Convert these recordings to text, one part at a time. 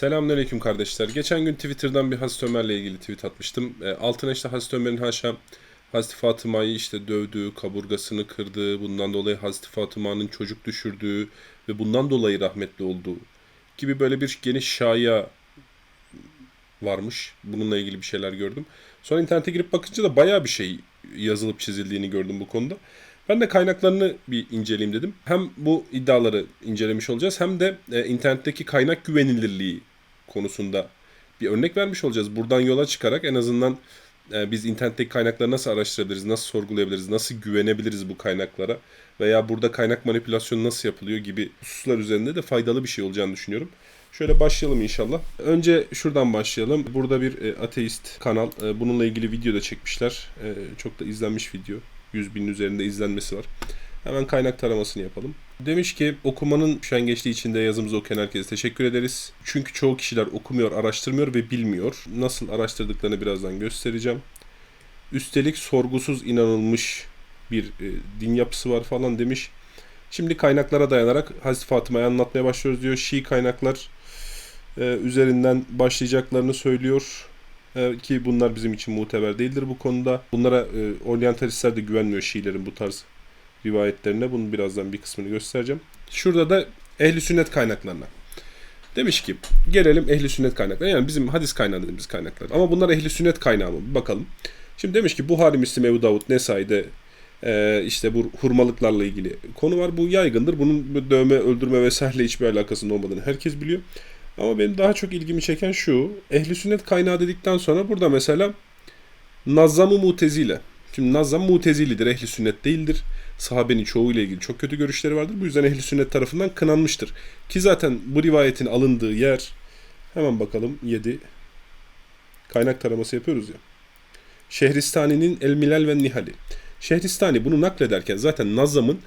Selamünaleyküm kardeşler. Geçen gün Twitter'dan bir Hazreti Ömer'le ilgili tweet atmıştım. E, altına işte Hazreti Ömer'in haşa Hazreti Fatıma'yı işte dövdüğü, kaburgasını kırdığı, bundan dolayı Hazreti Fatıma'nın çocuk düşürdüğü ve bundan dolayı rahmetli olduğu gibi böyle bir geniş şaya varmış. Bununla ilgili bir şeyler gördüm. Sonra internete girip bakınca da bayağı bir şey yazılıp çizildiğini gördüm bu konuda. Ben de kaynaklarını bir inceleyeyim dedim. Hem bu iddiaları incelemiş olacağız hem de e, internetteki kaynak güvenilirliği konusunda bir örnek vermiş olacağız. Buradan yola çıkarak en azından e, biz internetteki kaynakları nasıl araştırabiliriz, nasıl sorgulayabiliriz, nasıl güvenebiliriz bu kaynaklara veya burada kaynak manipülasyonu nasıl yapılıyor gibi hususlar üzerinde de faydalı bir şey olacağını düşünüyorum. Şöyle başlayalım inşallah. Önce şuradan başlayalım. Burada bir e, ateist kanal. E, bununla ilgili video da çekmişler. E, çok da izlenmiş video. 100 binin üzerinde izlenmesi var. Hemen kaynak taramasını yapalım. Demiş ki okumanın üşengeçliği içinde yazımızı okuyan herkese teşekkür ederiz. Çünkü çoğu kişiler okumuyor, araştırmıyor ve bilmiyor. Nasıl araştırdıklarını birazdan göstereceğim. Üstelik sorgusuz inanılmış bir e, din yapısı var falan demiş. Şimdi kaynaklara dayanarak Hazreti Fatıma'yı anlatmaya başlıyoruz diyor. Şii kaynaklar e, üzerinden başlayacaklarını söylüyor. E, ki bunlar bizim için muteber değildir bu konuda. Bunlara e, oryantalistler de güvenmiyor Şiilerin bu tarz rivayetlerine. Bunun birazdan bir kısmını göstereceğim. Şurada da ehli sünnet kaynaklarına. Demiş ki gelelim ehli sünnet kaynaklarına. Yani bizim hadis kaynağı dediğimiz kaynaklar. Ama bunlar ehli sünnet kaynağı mı? Bir bakalım. Şimdi demiş ki Buhari, Müslim, Ebu Davud, Nesai'de e, işte bu hurmalıklarla ilgili konu var. Bu yaygındır. Bunun dövme, öldürme vesaire hiçbir alakasının olmadığını herkes biliyor. Ama benim daha çok ilgimi çeken şu. Ehli sünnet kaynağı dedikten sonra burada mesela Nazzam-ı Mutezile. Şimdi Nazzam Mutezilidir. Ehli sünnet değildir. Sahabenin çoğu ile ilgili çok kötü görüşleri vardır. Bu yüzden ehli sünnet tarafından kınanmıştır. Ki zaten bu rivayetin alındığı yer hemen bakalım 7 kaynak taraması yapıyoruz ya. Şehristani'nin El Milal ve Nihali. Şehristani bunu naklederken zaten Nazam'ın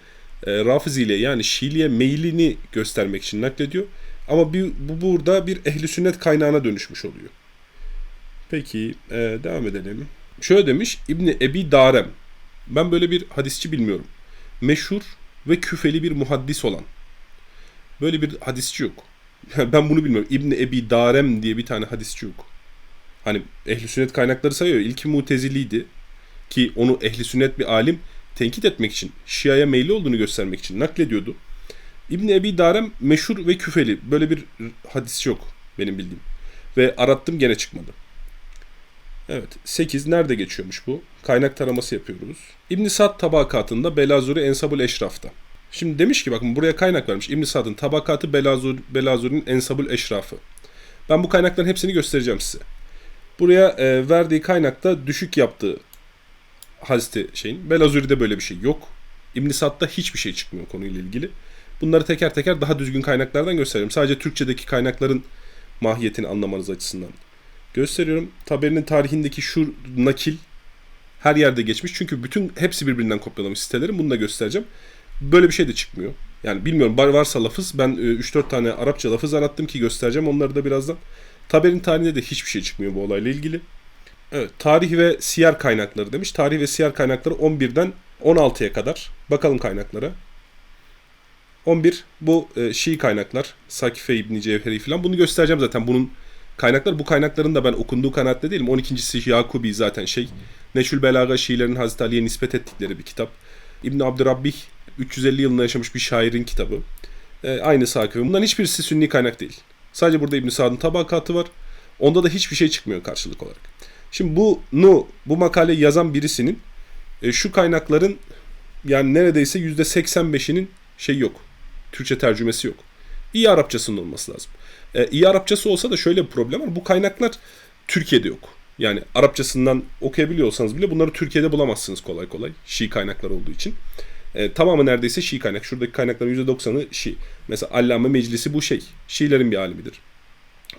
e, Rafiziyle yani Şiiliğe meylini göstermek için naklediyor. Ama bir, bu burada bir ehli sünnet kaynağına dönüşmüş oluyor. Peki e, devam edelim. Şöyle demiş İbni Ebi Darem. Ben böyle bir hadisçi bilmiyorum. Meşhur ve küfeli bir muhaddis olan. Böyle bir hadisçi yok. ben bunu bilmiyorum. İbni Ebi Darem diye bir tane hadisçi yok. Hani ehli sünnet kaynakları sayıyor. İlki muteziliydi. Ki onu ehli sünnet bir alim tenkit etmek için, Şia'ya meyli olduğunu göstermek için naklediyordu. İbn Ebi Darem meşhur ve küfeli. Böyle bir hadis yok benim bildiğim. Ve arattım gene çıkmadı. Evet. 8 nerede geçiyormuş bu? Kaynak taraması yapıyoruz. İbn Sad tabakatında Belazuri Ensabul Eşraf'ta. Şimdi demiş ki bakın buraya kaynak vermiş. İbn Sad'ın tabakatı Belazur, Belazuri'nin Ensabul Eşrafı. Ben bu kaynakların hepsini göstereceğim size. Buraya e, verdiği kaynakta düşük yaptığı Hazreti şeyin. Belazuri'de böyle bir şey yok. İbn Sad'da hiçbir şey çıkmıyor konuyla ilgili. Bunları teker teker daha düzgün kaynaklardan gösteriyorum. Sadece Türkçedeki kaynakların mahiyetini anlamanız açısından gösteriyorum. Taberi'nin tarihindeki şu nakil her yerde geçmiş. Çünkü bütün hepsi birbirinden kopyalamış sitelerin. Bunu da göstereceğim. Böyle bir şey de çıkmıyor. Yani bilmiyorum varsa lafız. Ben 3-4 tane Arapça lafız arattım ki göstereceğim onları da birazdan. Taberi'nin tarihinde de hiçbir şey çıkmıyor bu olayla ilgili. Evet, tarih ve siyer kaynakları demiş. Tarih ve siyer kaynakları 11'den 16'ya kadar. Bakalım kaynaklara. 11 bu e, Şii kaynaklar. Sakife İbni Cevheri falan. Bunu göstereceğim zaten. Bunun kaynaklar bu kaynakların da ben okunduğu kanaatte değilim. 12.si Yakubi zaten şey. Neşül Belaga Şiilerin Hazreti Ali'ye nispet ettikleri bir kitap. İbn Abdurrabbih 350 yılında yaşamış bir şairin kitabı. E, aynı Sakife. Bunların hiçbirisi sünni kaynak değil. Sadece burada İbn Sa'd'ın tabakatı var. Onda da hiçbir şey çıkmıyor karşılık olarak. Şimdi bunu bu makale yazan birisinin e, şu kaynakların yani neredeyse %85'inin şey yok. Türkçe tercümesi yok. İyi Arapçasının olması lazım. Ee, iyi Arapçası olsa da şöyle bir problem var. Bu kaynaklar Türkiye'de yok. Yani Arapçasından okuyabiliyorsanız bile bunları Türkiye'de bulamazsınız kolay kolay. Şii kaynaklar olduğu için. Ee, tamamı neredeyse Şii kaynak. Şuradaki kaynakların %90'ı Şii. Mesela Allame Meclisi bu şey. Şiilerin bir alimidir.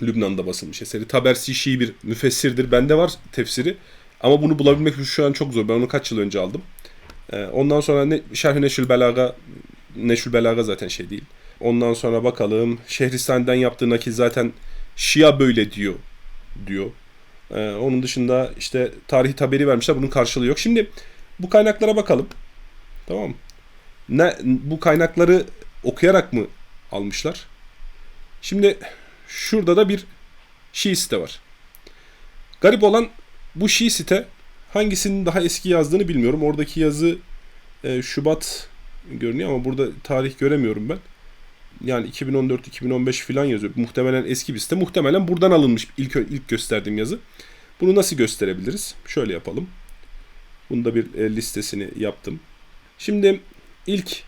Lübnan'da basılmış eseri. Tabersi Şii bir müfessirdir. Bende var tefsiri. Ama bunu bulabilmek şu an çok zor. Ben onu kaç yıl önce aldım. Ee, ondan sonra ne, Şerh-i Neşül Belaga Neşül Belaga zaten şey değil. Ondan sonra bakalım. Şehristan'dan yaptığı nakil zaten Şia böyle diyor diyor. Ee, onun dışında işte tarihi taberi vermişler. Bunun karşılığı yok. Şimdi bu kaynaklara bakalım. Tamam mı? Ne, bu kaynakları okuyarak mı almışlar? Şimdi Şurada da bir Şii site var. Garip olan bu Şii site hangisinin daha eski yazdığını bilmiyorum. Oradaki yazı e, Şubat görünüyor ama burada tarih göremiyorum ben. Yani 2014-2015 falan yazıyor. Muhtemelen eski bir site. Muhtemelen buradan alınmış ilk ilk gösterdiğim yazı. Bunu nasıl gösterebiliriz? Şöyle yapalım. Bunda bir e, listesini yaptım. Şimdi ilk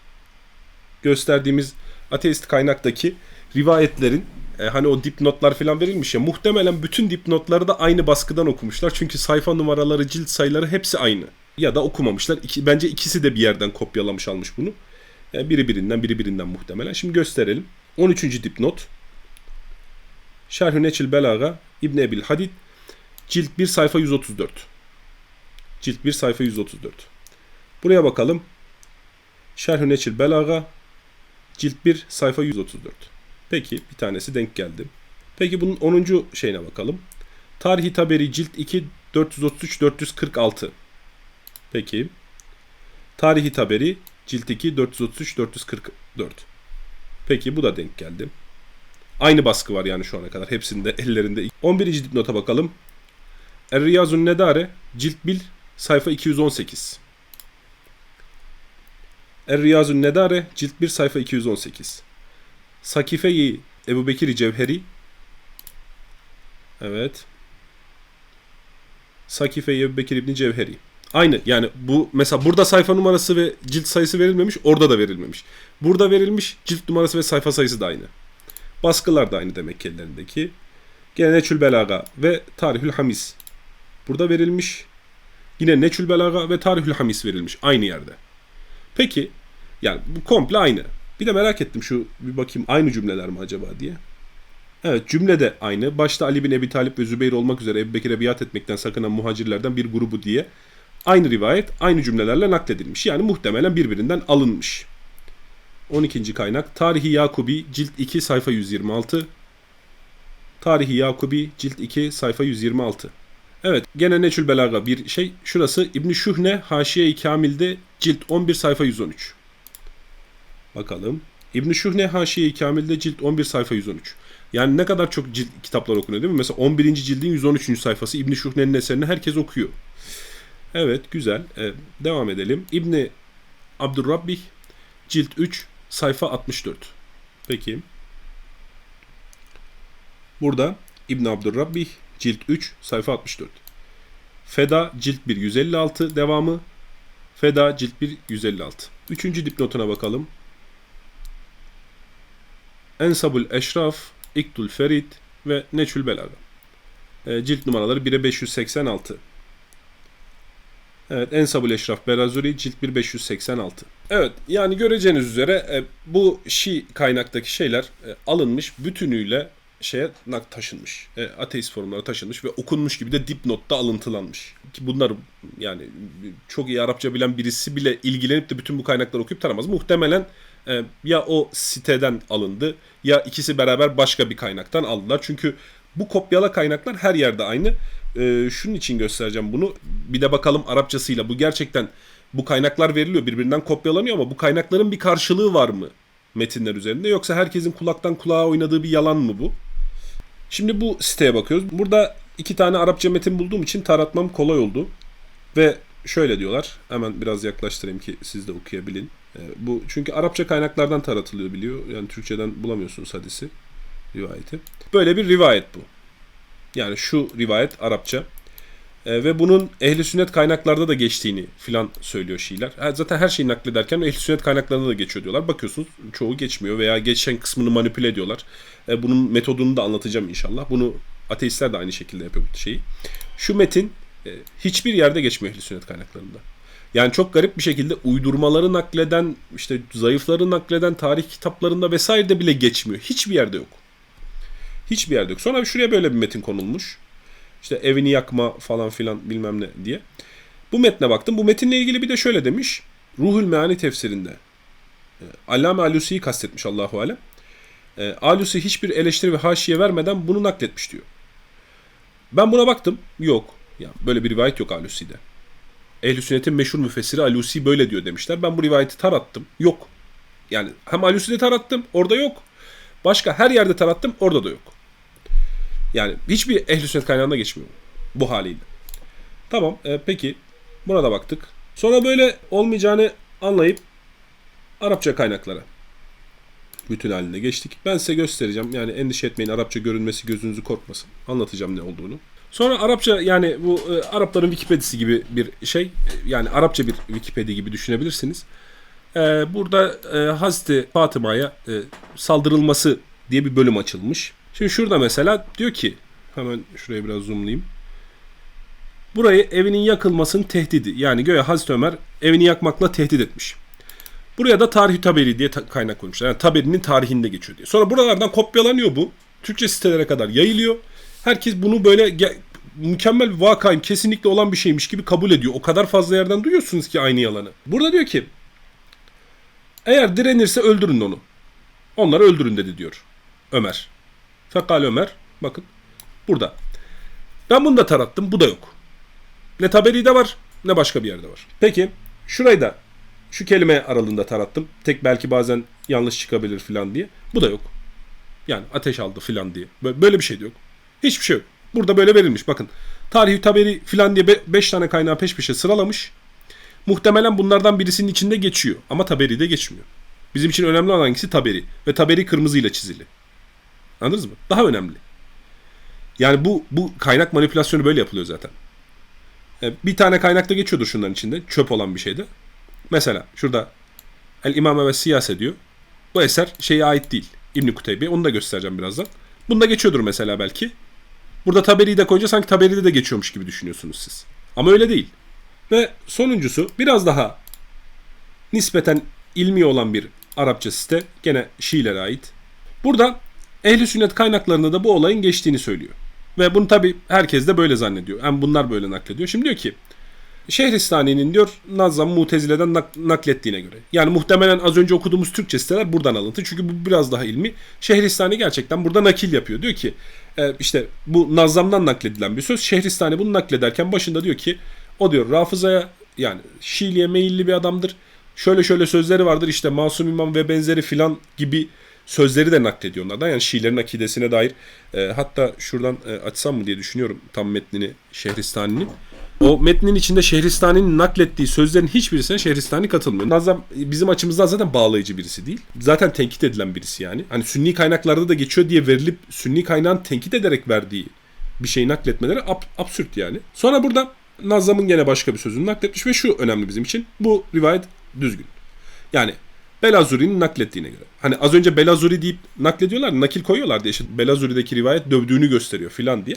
gösterdiğimiz ateist kaynaktaki rivayetlerin e, hani o dipnotlar falan verilmiş ya muhtemelen bütün dipnotları da aynı baskıdan okumuşlar. Çünkü sayfa numaraları, cilt sayıları hepsi aynı. Ya da okumamışlar. İki, bence ikisi de bir yerden kopyalamış almış bunu. Yani biri birinden, biri birinden muhtemelen. Şimdi gösterelim. 13. dipnot. Şerh-ü Neçil Belaga İbn Ebil Hadid cilt 1 sayfa 134. Cilt 1 sayfa 134. Buraya bakalım. Şerh-ü Neçil Belaga cilt 1 sayfa 134. Peki bir tanesi denk geldi. Peki bunun 10. şeyine bakalım. Tarihi Taberi cilt 2 433 446. Peki. Tarihi Taberi cilt 2 433 444. Peki bu da denk geldi. Aynı baskı var yani şu ana kadar hepsinde ellerinde. 11. dipnota bakalım. Er-Riyazun Nedare cilt 1 sayfa 218. Er-Riyazun Nedare cilt 1 sayfa 218. Sakife-i Ebu Bekir Cevheri Evet. Sakife-i Ebu Bekir İbni Cevheri. Aynı yani bu mesela burada sayfa numarası ve cilt sayısı verilmemiş orada da verilmemiş. Burada verilmiş cilt numarası ve sayfa sayısı da aynı. Baskılar da aynı demek ki ellerindeki. Gene Neçül Belaga ve Tarihül Hamis. Burada verilmiş. Yine Neçül Belaga ve Tarihül Hamis verilmiş aynı yerde. Peki yani bu komple aynı. Bir de merak ettim şu bir bakayım aynı cümleler mi acaba diye. Evet cümle de aynı. Başta Ali bin Ebi Talip ve Zübeyir olmak üzere Ebu Bekir'e biat etmekten sakınan muhacirlerden bir grubu diye aynı rivayet aynı cümlelerle nakledilmiş. Yani muhtemelen birbirinden alınmış. 12. kaynak Tarihi Yakubi cilt 2 sayfa 126 Tarihi Yakubi cilt 2 sayfa 126 Evet gene Neçül Belaga bir şey. Şurası İbn Şuhne Haşiye-i Kamil'de cilt 11 sayfa 113. Bakalım. İbn Şuhne Haşiye-i Kamil'de cilt 11 sayfa 113. Yani ne kadar çok cilt kitaplar okunuyor değil mi? Mesela 11. cildin 113. sayfası İbn Şuhne'nin eserini herkes okuyor. Evet güzel. Ee, devam edelim. İbni Abdurrabbih cilt 3 sayfa 64. Peki. Burada İbn Abdurrabbih cilt 3 sayfa 64. Feda cilt 1 156 devamı. Feda cilt 1 156. Üçüncü dipnotuna bakalım. Ensabul Eşraf, İktul Ferit ve Neçül Belaga. E, cilt numaraları 1'e 586. Evet Ensabul Eşraf Berazuri cilt 1 586. Evet yani göreceğiniz üzere e, bu Şii kaynaktaki şeyler e, alınmış bütünüyle şeye taşınmış. E, ateist forumlara taşınmış ve okunmuş gibi de dipnotta alıntılanmış. Ki bunlar yani çok iyi Arapça bilen birisi bile ilgilenip de bütün bu kaynakları okuyup taramaz. Muhtemelen e, ya o siteden alındı ya ikisi beraber başka bir kaynaktan aldılar. Çünkü bu kopyala kaynaklar her yerde aynı. E, şunun için göstereceğim bunu. Bir de bakalım Arapçasıyla bu gerçekten bu kaynaklar veriliyor birbirinden kopyalanıyor ama bu kaynakların bir karşılığı var mı metinler üzerinde yoksa herkesin kulaktan kulağa oynadığı bir yalan mı bu? Şimdi bu siteye bakıyoruz. Burada iki tane Arapça metin bulduğum için taratmam kolay oldu. Ve şöyle diyorlar. Hemen biraz yaklaştırayım ki siz de okuyabilin. E, bu çünkü Arapça kaynaklardan taratılıyor biliyor. Yani Türkçeden bulamıyorsunuz hadisi, rivayeti. Böyle bir rivayet bu. Yani şu rivayet Arapça. E, ve bunun ehli sünnet kaynaklarda da geçtiğini filan söylüyor Şiiler. Zaten her şeyi naklederken ehli sünnet kaynaklarında da geçiyor diyorlar. Bakıyorsunuz çoğu geçmiyor veya geçen kısmını manipüle ediyorlar. E, bunun metodunu da anlatacağım inşallah. Bunu ateistler de aynı şekilde yapıyor bu şeyi. Şu metin e, hiçbir yerde geçmiyor ehli sünnet kaynaklarında. Yani çok garip bir şekilde uydurmaları nakleden, işte zayıfları nakleden tarih kitaplarında vesairede bile geçmiyor. Hiçbir yerde yok. Hiçbir yerde yok. Sonra şuraya böyle bir metin konulmuş. İşte evini yakma falan filan bilmem ne diye. Bu metne baktım. Bu metinle ilgili bir de şöyle demiş. Ruhul Meani tefsirinde. E, Allame Alusi'yi kastetmiş Allahu Alem. E, Alusi hiçbir eleştiri ve haşiye vermeden bunu nakletmiş diyor. Ben buna baktım. Yok. Ya böyle bir rivayet yok Alusi'de. Ehl-i Sünnet'in meşhur müfessiri Alusi böyle diyor demişler. Ben bu rivayeti tarattım. Yok. Yani hem Alusi'de tarattım. Orada yok. Başka her yerde tarattım. Orada da yok. Yani hiçbir ehl sünnet kaynağında geçmiyor bu haliyle. Tamam e, peki buna da baktık. Sonra böyle olmayacağını anlayıp Arapça kaynaklara bütün halinde geçtik. Ben size göstereceğim. Yani endişe etmeyin Arapça görünmesi gözünüzü korkmasın. Anlatacağım ne olduğunu. Sonra Arapça yani bu e, Arapların Wikipedisi gibi bir şey. E, Yani Arapça bir Wikipedia gibi düşünebilirsiniz. E, burada e, Hazreti Fatıma'ya e, saldırılması diye bir bölüm açılmış. Şimdi şurada mesela diyor ki hemen şuraya biraz zoomlayayım. Burayı evinin yakılmasının tehdidi. Yani göğe Hazreti Ömer evini yakmakla tehdit etmiş. Buraya da Tarih Taberi diye ta- kaynak koymuşlar. Yani Taberi'nin tarihinde geçiyor diye. Sonra buralardan kopyalanıyor bu. Türkçe sitelere kadar yayılıyor. Herkes bunu böyle mükemmel bir vakayım kesinlikle olan bir şeymiş gibi kabul ediyor. O kadar fazla yerden duyuyorsunuz ki aynı yalanı. Burada diyor ki eğer direnirse öldürün onu. Onları öldürün dedi diyor Ömer. Fekal Ömer bakın burada. Ben bunu da tarattım bu da yok. Ne Taberi'de var ne başka bir yerde var. Peki şurayı da şu kelime aralığında tarattım. Tek belki bazen yanlış çıkabilir falan diye. Bu da yok. Yani ateş aldı falan diye. Böyle, bir şey de yok. Hiçbir şey yok. Burada böyle verilmiş. Bakın tarihi taberi falan diye 5 tane kaynağı peş peşe sıralamış. Muhtemelen bunlardan birisinin içinde geçiyor. Ama taberi de geçmiyor. Bizim için önemli olan hangisi taberi. Ve taberi kırmızıyla çizili. Anladınız mı? Daha önemli. Yani bu bu kaynak manipülasyonu böyle yapılıyor zaten. E, Bir tane kaynakta geçiyordur şunların içinde. Çöp olan bir şeyde. Mesela şurada El İmame ve Siyase diyor. Bu eser şeye ait değil. İbn Kuteybe. Onu da göstereceğim birazdan. Bunda geçiyordur mesela belki. Burada Taberi'yi de koyunca sanki Taberi'de de geçiyormuş gibi düşünüyorsunuz siz. Ama öyle değil. Ve sonuncusu biraz daha nispeten ilmi olan bir Arapça site. Gene Şiilere ait. Burada ehli sünnet kaynaklarında da bu olayın geçtiğini söylüyor. Ve bunu tabi herkes de böyle zannediyor. Hem bunlar böyle naklediyor. Şimdi diyor ki Şehristani'nin diyor Nazzam Mutezile'den nak- naklettiğine göre. Yani muhtemelen az önce okuduğumuz Türkçe siteler buradan alıntı. Çünkü bu biraz daha ilmi. Şehristani gerçekten burada nakil yapıyor. Diyor ki e, işte bu Nazzam'dan nakledilen bir söz. Şehristani bunu naklederken başında diyor ki o diyor Rafıza'ya yani Şiiliğe meyilli bir adamdır. Şöyle şöyle sözleri vardır işte Masum İmam ve benzeri filan gibi sözleri de naklediyor onlardan. Yani Şiilerin akidesine dair. E, hatta şuradan e, açsam mı diye düşünüyorum tam metnini Şehristani'nin. O metnin içinde Şehristani'nin naklettiği sözlerin hiçbirisine Şehristani katılmıyor. Nazım bizim açımızdan zaten bağlayıcı birisi değil. Zaten tenkit edilen birisi yani. Hani sünni kaynaklarda da geçiyor diye verilip sünni kaynağın tenkit ederek verdiği bir şeyi nakletmeleri ab- absürt yani. Sonra burada Nazam'ın gene başka bir sözünü nakletmiş ve şu önemli bizim için. Bu rivayet düzgün. Yani Belazuri'nin naklettiğine göre. Hani az önce Belazuri deyip naklediyorlar, nakil koyuyorlar diye. İşte Belazuri'deki rivayet dövdüğünü gösteriyor filan diye.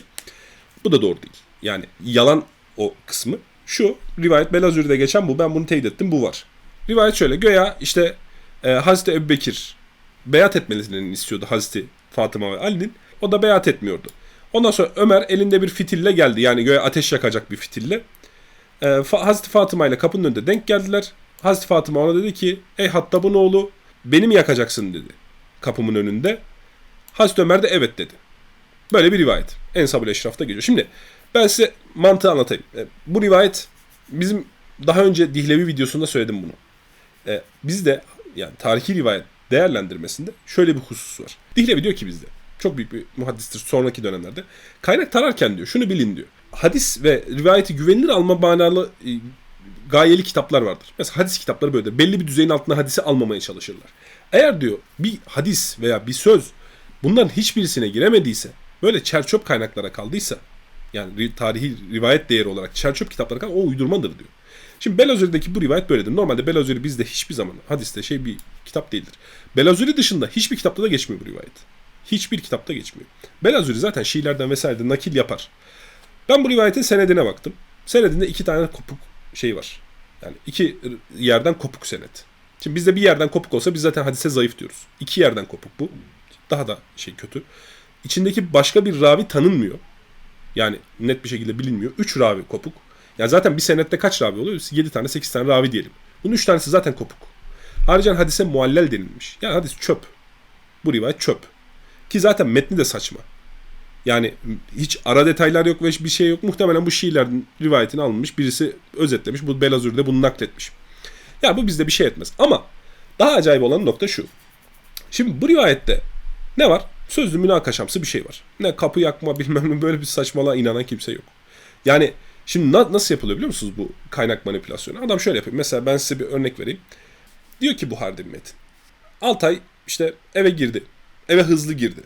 Bu da doğru değil. Yani yalan o kısmı. Şu rivayet Belazuri'de geçen bu. Ben bunu teyit ettim. Bu var. Rivayet şöyle. Göya işte e, Hazreti Ebubekir beyat etmelerini istiyordu Hazreti Fatıma ve Ali'nin. O da beyat etmiyordu. Ondan sonra Ömer elinde bir fitille geldi. Yani göğe ateş yakacak bir fitille. E, Fa- Hazreti Fatıma ile kapının önünde denk geldiler. Hazreti Fatıma ona dedi ki ey Hattab'ın oğlu beni mi yakacaksın dedi kapımın önünde. Hazreti Ömer de evet dedi. Böyle bir rivayet. Ensab-ül Eşraf'ta geçiyor. Şimdi ben size mantığı anlatayım. E, bu rivayet bizim daha önce Dihlevi videosunda söyledim bunu. E, bizde yani tarihi rivayet değerlendirmesinde şöyle bir husus var. Dihlevi diyor ki bizde çok büyük bir muhaddistir sonraki dönemlerde. Kaynak tararken diyor şunu bilin diyor. Hadis ve rivayeti güvenilir alma manalı e, gayeli kitaplar vardır. Mesela hadis kitapları böyledir. Belli bir düzeyin altına hadisi almamaya çalışırlar. Eğer diyor bir hadis veya bir söz bunların hiçbirisine giremediyse böyle çerçöp kaynaklara kaldıysa yani ri- tarihi rivayet değeri olarak çerçöp kitaplara kalan o uydurmadır diyor. Şimdi Belazuri'deki bu rivayet böyledir. Normalde Belazuri bizde hiçbir zaman hadiste şey bir kitap değildir. Belazuri dışında hiçbir kitapta da geçmiyor bu rivayet. Hiçbir kitapta geçmiyor. Belazuri zaten Şiilerden vesaireden nakil yapar. Ben bu rivayetin senedine baktım. Senedinde iki tane kopuk şey var. Yani iki yerden kopuk senet. Şimdi bizde bir yerden kopuk olsa biz zaten hadise zayıf diyoruz. İki yerden kopuk bu. Daha da şey kötü. İçindeki başka bir ravi tanınmıyor. Yani net bir şekilde bilinmiyor. Üç ravi kopuk. Yani zaten bir senette kaç ravi oluyor? 7 tane 8 tane ravi diyelim. Bunun 3 tanesi zaten kopuk. Haricen hadise muallel denilmiş. Yani hadis çöp. Bu rivayet çöp. Ki zaten metni de saçma. Yani hiç ara detaylar yok ve bir şey yok. Muhtemelen bu Şiilerin rivayetini alınmış. Birisi özetlemiş. Bu Belazuri de bunu nakletmiş. Ya bu bizde bir şey etmez. Ama daha acayip olan nokta şu. Şimdi bu rivayette ne var? Sözlü münakaşamsı bir şey var. Ne kapı yakma bilmem ne böyle bir saçmalığa inanan kimse yok. Yani şimdi na- nasıl yapılıyor biliyor musunuz bu kaynak manipülasyonu? Adam şöyle yapıyor. Mesela ben size bir örnek vereyim. Diyor ki Buhari'de bir metin. Altay işte eve girdi. Eve hızlı girdi.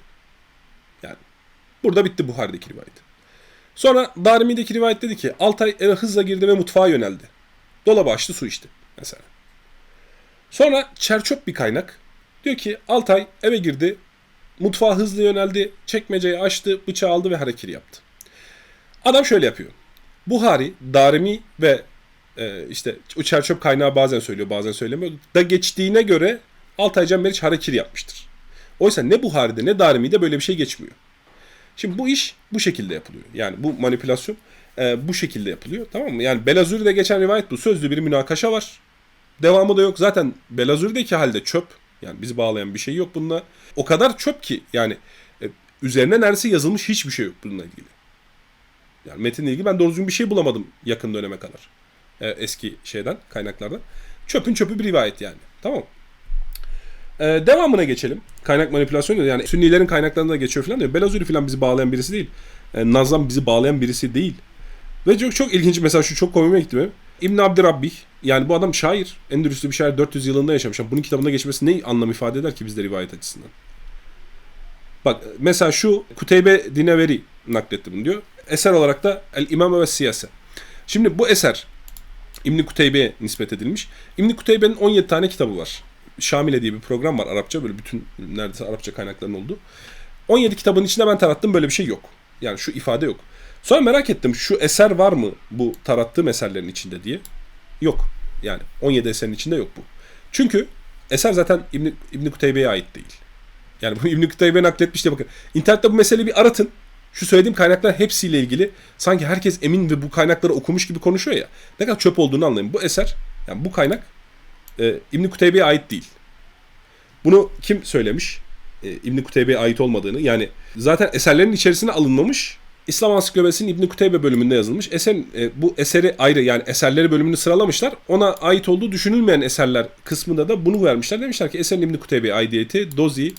Burada bitti Buhari'deki rivayet. Sonra Darimi'deki rivayet dedi ki Altay eve hızla girdi ve mutfağa yöneldi. Dolabı açtı su içti mesela. Sonra Çerçöp bir kaynak. Diyor ki Altay eve girdi. Mutfağa hızlı yöneldi. Çekmeceyi açtı. Bıçağı aldı ve hareketi yaptı. Adam şöyle yapıyor. Buhari, Darimi ve e, işte o Çerçöp kaynağı bazen söylüyor bazen söylemiyor. Da geçtiğine göre Altay Can Meriç harekiri yapmıştır. Oysa ne Buhari'de ne Darimi'de böyle bir şey geçmiyor. Şimdi bu iş bu şekilde yapılıyor. Yani bu manipülasyon e, bu şekilde yapılıyor. Tamam mı? Yani Belazuri'de geçen rivayet bu. Sözlü bir münakaşa var. Devamı da yok. Zaten Belazuri'deki halde çöp. Yani bizi bağlayan bir şey yok bununla. O kadar çöp ki yani e, üzerine neredeyse yazılmış hiçbir şey yok bununla ilgili. Yani metinle ilgili ben doğru bir şey bulamadım yakın döneme kadar. E, eski şeyden, kaynaklardan. Çöpün çöpü bir rivayet yani. Tamam mı? E, devamına geçelim. Kaynak manipülasyonu yani Sünnilerin kaynaklarında da geçiyor falan diyor. Belazuri falan bizi bağlayan birisi değil. E, Nazam bizi bağlayan birisi değil. Ve çok çok ilginç mesela şu çok komiğime gitti benim. İbn Abdirabbih yani bu adam şair. Endülüslü bir şair 400 yılında yaşamış. Bunun kitabında geçmesi ne anlam ifade eder ki bizde rivayet açısından? Bak mesela şu Kuteybe Dineveri nakletti bunu diyor. Eser olarak da El İmam ve Siyase. Şimdi bu eser İbn Kuteybe'ye nispet edilmiş. İbn Kuteybe'nin 17 tane kitabı var. Şamile diye bir program var Arapça böyle bütün neredeyse Arapça kaynakların olduğu. 17 kitabın içinde ben tarattım böyle bir şey yok. Yani şu ifade yok. Sonra merak ettim şu eser var mı bu tarattığım eserlerin içinde diye. Yok. Yani 17 eserin içinde yok bu. Çünkü eser zaten İbn İbn Kuteybe'ye ait değil. Yani bu İbn Kuteybe nakletmiş diye bakın. İnternette bu meseleyi bir aratın. Şu söylediğim kaynaklar hepsiyle ilgili sanki herkes emin ve bu kaynakları okumuş gibi konuşuyor ya. Ne kadar çöp olduğunu anlayın. Bu eser, yani bu kaynak e, İbn Kuteybe'ye ait değil. Bunu kim söylemiş? E, İbn Kuteybe'ye ait olmadığını. Yani zaten eserlerin içerisine alınmamış. İslam Ansiklopedisi'nin İbn Kuteybe bölümünde yazılmış. Eser, e, bu eseri ayrı yani eserleri bölümünü sıralamışlar. Ona ait olduğu düşünülmeyen eserler kısmında da bunu vermişler. Demişler ki eserin İbn Kuteybe'ye aidiyeti Dozi,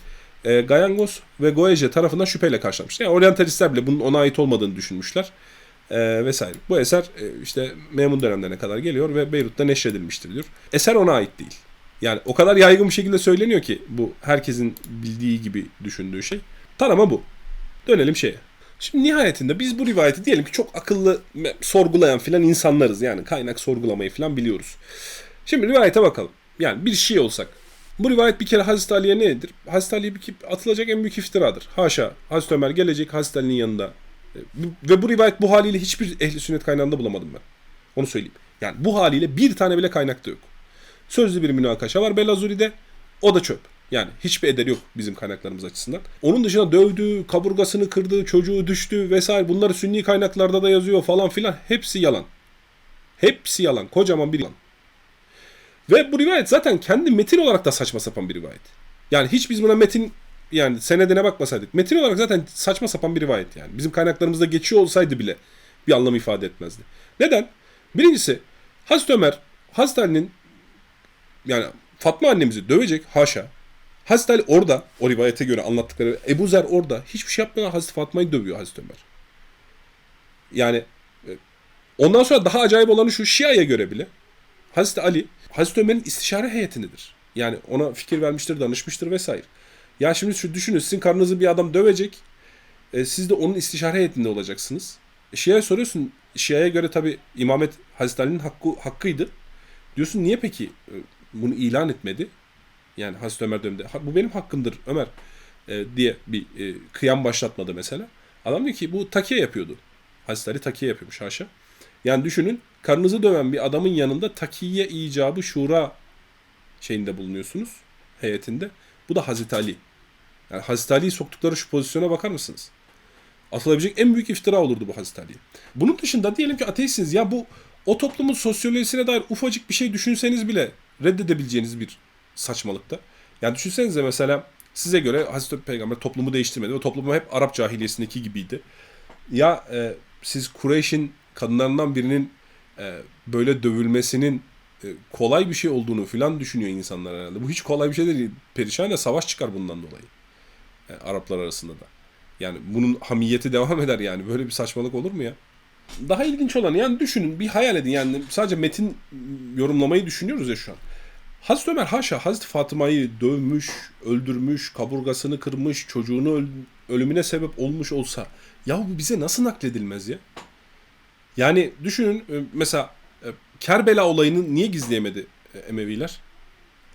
e, Gayangos ve Goeje tarafından şüpheyle karşılanmış. Yani oryantalistler bile bunun ona ait olmadığını düşünmüşler. E, vesaire. Bu eser e, işte Memun dönemlerine kadar geliyor ve Beyrut'ta neşredilmiştir diyor. Eser ona ait değil. Yani o kadar yaygın bir şekilde söyleniyor ki bu herkesin bildiği gibi düşündüğü şey. Tarama bu. Dönelim şeye. Şimdi nihayetinde biz bu rivayeti diyelim ki çok akıllı sorgulayan filan insanlarız. Yani kaynak sorgulamayı filan biliyoruz. Şimdi rivayete bakalım. Yani bir şey olsak. Bu rivayet bir kere Hazreti Ali'ye nedir? Hazreti Ali'ye atılacak en büyük iftiradır. Haşa. Hazreti Ömer gelecek Hazreti Ali'nin yanında. Ve bu rivayet bu haliyle hiçbir ehli sünnet kaynağında bulamadım ben. Onu söyleyeyim. Yani bu haliyle bir tane bile kaynakta yok. Sözlü bir münakaşa var Belazuri'de. O da çöp. Yani hiçbir ederi yok bizim kaynaklarımız açısından. Onun dışında dövdü, kaburgasını kırdı, çocuğu düştü vesaire. Bunları sünni kaynaklarda da yazıyor falan filan. Hepsi yalan. Hepsi yalan. Kocaman bir yalan. Ve bu rivayet zaten kendi metin olarak da saçma sapan bir rivayet. Yani hiç biz buna metin yani senedine bakmasaydık. Metin olarak zaten saçma sapan bir rivayet yani. Bizim kaynaklarımızda geçiyor olsaydı bile bir anlam ifade etmezdi. Neden? Birincisi Hazreti Ömer Hazreti Ali'nin yani Fatma annemizi dövecek haşa. Hazreti Ali orada o rivayete göre anlattıkları Ebu Zer orada hiçbir şey yapmadan Hazreti Fatma'yı dövüyor Hazreti Ömer. Yani e, ondan sonra daha acayip olanı şu Şia'ya göre bile Hazreti Ali Hazreti Ömer'in istişare heyetindedir. Yani ona fikir vermiştir, danışmıştır vesaire. Ya şimdi şu düşünün sizin karnınızı bir adam dövecek. E, siz de onun istişare heyetinde olacaksınız. E, Şia'ya soruyorsun. Şia'ya göre tabi imamet Hazreti Ali'nin hakkı, hakkıydı. Diyorsun niye peki e, bunu ilan etmedi? Yani Hazreti Ömer döneminde. "Ha, Bu benim hakkımdır Ömer e, diye bir e, kıyam başlatmadı mesela. Adam diyor ki bu takiye yapıyordu. Hazreti Ali takiye yapıyormuş haşa. Yani düşünün karnınızı döven bir adamın yanında takiye icabı şura şeyinde bulunuyorsunuz heyetinde. Bu da Hazreti Ali. Yani Hazreti Ali'yi soktukları şu pozisyona bakar mısınız? Atılabilecek en büyük iftira olurdu bu Hazreti Ali'ye. Bunun dışında diyelim ki ateistsiniz. Ya bu o toplumun sosyolojisine dair ufacık bir şey düşünseniz bile reddedebileceğiniz bir saçmalıkta. Yani düşünsenize mesela size göre Hazreti Peygamber toplumu değiştirmedi ve toplumu hep Arap cahiliyesindeki gibiydi. Ya e, siz Kureyş'in kadınlarından birinin e, böyle dövülmesinin kolay bir şey olduğunu filan düşünüyor insanlar herhalde. Bu hiç kolay bir şey değil. Perişan ya savaş çıkar bundan dolayı. e, Araplar arasında da. Yani bunun hamiyeti devam eder yani. Böyle bir saçmalık olur mu ya? Daha ilginç olan yani düşünün bir hayal edin yani sadece metin yorumlamayı düşünüyoruz ya şu an. Hazreti Ömer haşa Hazreti Fatıma'yı dövmüş, öldürmüş, kaburgasını kırmış, çocuğunu öl- ölümüne sebep olmuş olsa ya bu bize nasıl nakledilmez ya? Yani düşünün e, mesela e, Kerbela olayını niye gizleyemedi Emeviler?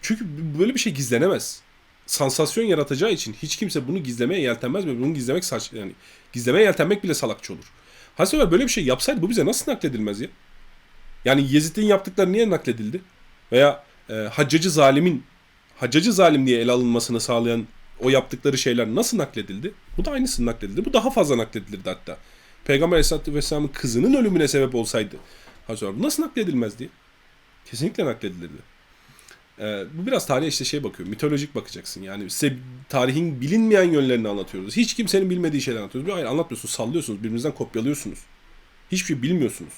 Çünkü böyle bir şey gizlenemez. Sansasyon yaratacağı için hiç kimse bunu gizlemeye yeltenmez ve bunu gizlemek saç yani gizlemeye yeltenmek bile salakça olur. Ömer böyle bir şey yapsaydı bu bize nasıl nakledilmez ya? Yani Yezid'in yaptıkları niye nakledildi? Veya e, Haccacı zalimin Haccacı zalim diye ele alınmasını sağlayan o yaptıkları şeyler nasıl nakledildi? Bu da aynısı nakledildi. Bu daha fazla nakledilirdi hatta. Peygamber Aleyhisselatü Vesselam'ın kızının ölümüne sebep olsaydı Bu nasıl nakledilmez diye. Kesinlikle nakledilirdi. Ee, bu biraz tarihe işte şey bakıyor. Mitolojik bakacaksın. Yani size tarihin bilinmeyen yönlerini anlatıyoruz. Hiç kimsenin bilmediği şeyler anlatıyoruz. Hayır anlatmıyorsunuz. Sallıyorsunuz. Birbirinizden kopyalıyorsunuz. Hiçbir şey bilmiyorsunuz.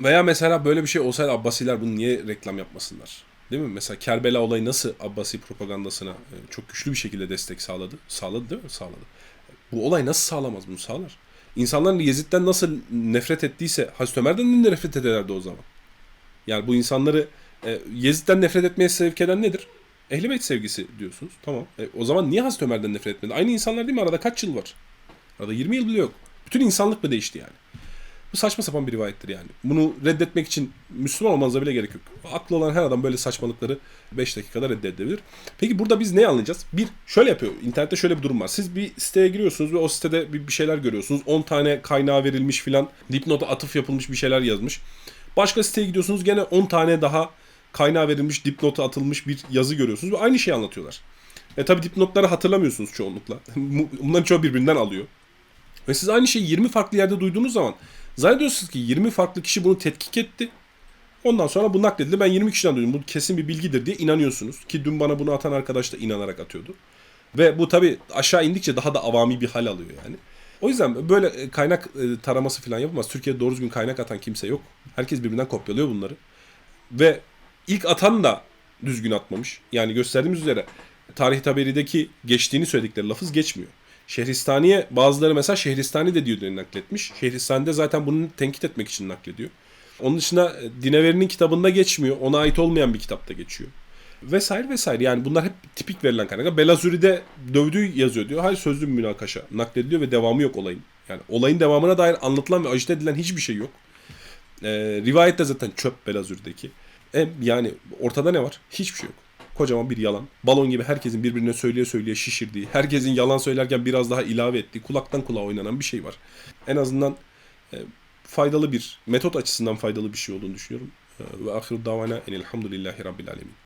Veya mesela böyle bir şey olsaydı Abbasiler bunu niye reklam yapmasınlar? Değil mi? Mesela Kerbela olayı nasıl Abbasi propagandasına e, çok güçlü bir şekilde destek sağladı? Sağladı değil mi? Sağladı. Bu olay nasıl sağlamaz bunu sağlar? İnsanlar Yezid'den nasıl nefret ettiyse Hazreti Ömer'den de nefret ederlerdi o zaman. Yani bu insanları e, Yezid'den nefret etmeye sevk eden nedir? Ehl-i Beyt sevgisi diyorsunuz. Tamam. E, o zaman niye Hazreti Ömer'den nefret etmedi? Aynı insanlar değil mi? Arada kaç yıl var? Arada 20 yıl bile yok. Bütün insanlık mı değişti yani? Bu saçma sapan bir rivayettir yani. Bunu reddetmek için Müslüman olmanıza bile gerek yok. Aklı olan her adam böyle saçmalıkları 5 dakikada reddedebilir. Peki burada biz ne anlayacağız? Bir, şöyle yapıyor. İnternette şöyle bir durum var. Siz bir siteye giriyorsunuz ve o sitede bir, bir şeyler görüyorsunuz. 10 tane kaynağı verilmiş filan. Dipnota atıf yapılmış bir şeyler yazmış. Başka siteye gidiyorsunuz gene 10 tane daha kaynağı verilmiş, dipnota atılmış bir yazı görüyorsunuz ve aynı şeyi anlatıyorlar. E tabi dipnotları hatırlamıyorsunuz çoğunlukla. Bunların çoğu birbirinden alıyor. Ve siz aynı şeyi 20 farklı yerde duyduğunuz zaman zannediyorsunuz ki 20 farklı kişi bunu tetkik etti. Ondan sonra bu nakledildi. Ben 20 kişiden duydum. Bu kesin bir bilgidir diye inanıyorsunuz. Ki dün bana bunu atan arkadaş da inanarak atıyordu. Ve bu tabi aşağı indikçe daha da avami bir hal alıyor yani. O yüzden böyle e, kaynak e, taraması falan yapılmaz. Türkiye'de doğru düzgün kaynak atan kimse yok. Herkes birbirinden kopyalıyor bunları. Ve ilk atan da düzgün atmamış. Yani gösterdiğimiz üzere tarih taberideki geçtiğini söyledikleri lafız geçmiyor. Şehristaniye bazıları mesela Şehristani de diyor diye nakletmiş. Şehristani de zaten bunu tenkit etmek için naklediyor. Onun dışında e, Dineveri'nin kitabında geçmiyor. Ona ait olmayan bir kitapta geçiyor. Vesaire vesaire. Yani bunlar hep tipik verilen kaynaklar. Belazuri'de dövdüğü yazıyor diyor. Hayır sözlü münakaşa naklediliyor ve devamı yok olayın. Yani olayın devamına dair anlatılan ve ajite edilen hiçbir şey yok. Ee, rivayet de zaten çöp Belazuri'deki. E, yani ortada ne var? Hiçbir şey yok. Kocaman bir yalan. Balon gibi herkesin birbirine söyleye söyleye şişirdiği, herkesin yalan söylerken biraz daha ilave ettiği, kulaktan kulağa oynanan bir şey var. En azından e, faydalı bir, metot açısından faydalı bir şey olduğunu düşünüyorum. E, ve ahiru davana enelhamdülillahi rabbil alemin.